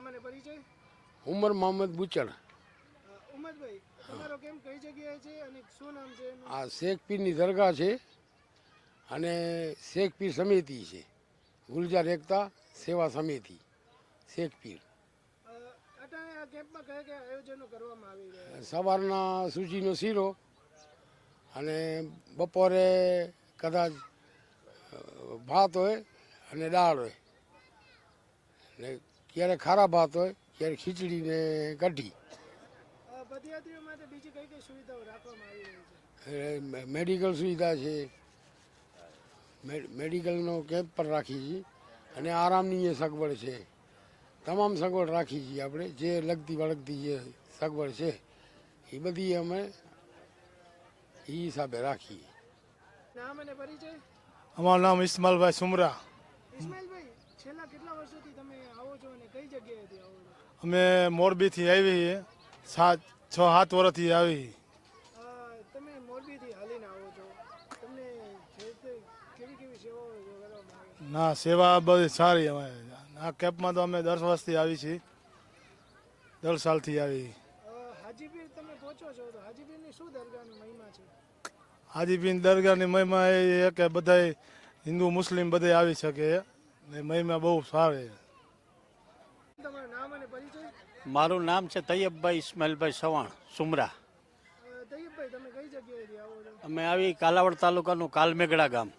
નામ અને પરિચય? ઉમર મોહમ્મદ બુચડ. ઉમરભાઈ તમારો કેમ કઈ જગ્યાએ છે અને શું નામ છે આ શેખ પીરની દરગાહ છે અને શેખ પીર સમિતિ છે. ગુલજાર એકતા સેવા સમિતિ શેખ પીર સવારના સૂચીનો શીરો અને બપોરે કદાચ ભાત હોય અને દાળ હોય. ને ક્યારેક ખારા ભાત હોય ક્યારેક ખીચડી ને કઢી મેડિકલ સુવિધા છે. મેડિકલનો કેમ્પ પણ રાખી છીએ અને આરામની એ સગવડ છે. તમામ સગવડ રાખી છીએ આપણે જે લગતી વળગતી જે સગવડ છે એ બધી અમે એ હિસાબે રાખીએ. અમારું નામ ઇસ્માલભાઈ સુમરા. છેલ્લા કેટલા વર્ષોથી અમે મોરબીથી આવી છીએ સાત છ સાત વર્ષથી આવી આવો આવે ના સેવા બધી સારી અમારે. આ કેમ્પમાં તો અમે દસ વર્ષથી આવી છીએ. દર સાલથી આવી હાજીપીર દરગાહની મહિમા હાજીબીન દરગાહની મહિમા એ કે બધાય હિન્દુ મુસ્લિમ બધા આવી શકે. ને મહિમા બહુ સારી તમારું નામ અને પરિચય? મારું નામ છે તૈયબભાઈ ઇસ્માઇલભાઈ સવાણ સુમરા. તૈયબભાઈ તમે કઈ જગ્યાએથી આવો છો? અમે આવી કાલાવડ તાલુકાનું કાલમેઘડા ગામ.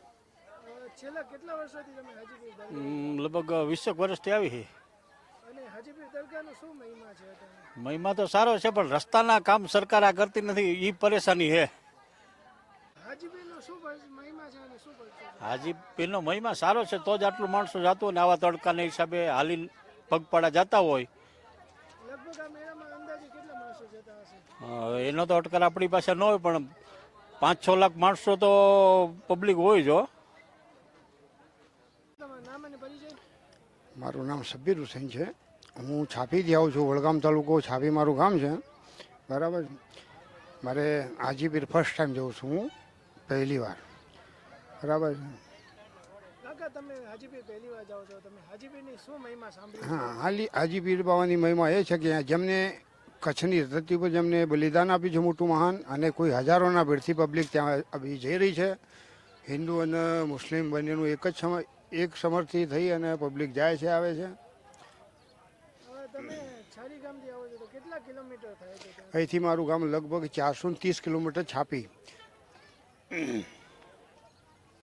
છેલ્લા કેટલા વર્ષોથી તમે હાજીપીર દરગાહ લગભગ વીસેક વર્ષથી આવી છે અને હાજીપીર દરગાહનો શું મહિમા છે મહિમા તો સારો છે પણ રસ્તાના કામ સરકાર આ કરતી નથી એ પરેશાની છે હાજી પીરનો મહિમા સારો છે તો જ આટલું માણસો જાતું ને આવા તડકાના હિસાબે હાલી પગપાળા જતા હોય. લગભગ આ મેળામાં અંદાજે કેટલા માણસો જતા હશે? અ, એનો તો અટકાર આપણી પાસે ન હોય પણ પાંચ છ લાખ માણસો તો પબ્લિક હોય જો તમારું નામ અને પરિચય? મારું નામ સબ્બીર હુસૈન છે. હું છાપીથી આવું છું વડગામ તાલુકો છાપી મારું ગામ છે. બરાબર? મારે હાજીપીર ફર્સ્ટ ટાઈમ જઉં છું હું પહેલી વાર. બરાબર? કાકા તમે હાજીપીર પહેલી વાર જાઓ છો તમે હાજીપીરની શું મહિમા સાંભળી? હા હાલી હાજીપીર બાવાની મહિમા એ છે કે જેમને કચ્છની ધરતી પર જેમને બલિદાન આપ્યું છે મોટું મહાન અને કોઈ હજારોના ભીડથી પબ્લિક ત્યાં અભી જઈ રહી છે. હિન્દુ અને મુસ્લિમ બંનેનું એક જ સમય એક સમર્થી થઈ અને પબ્લિક જાય છે આવે છે. આવો અહીંથી મારું ગામ લગભગ ચારસો ત્રીસ કિલોમીટર છાપી.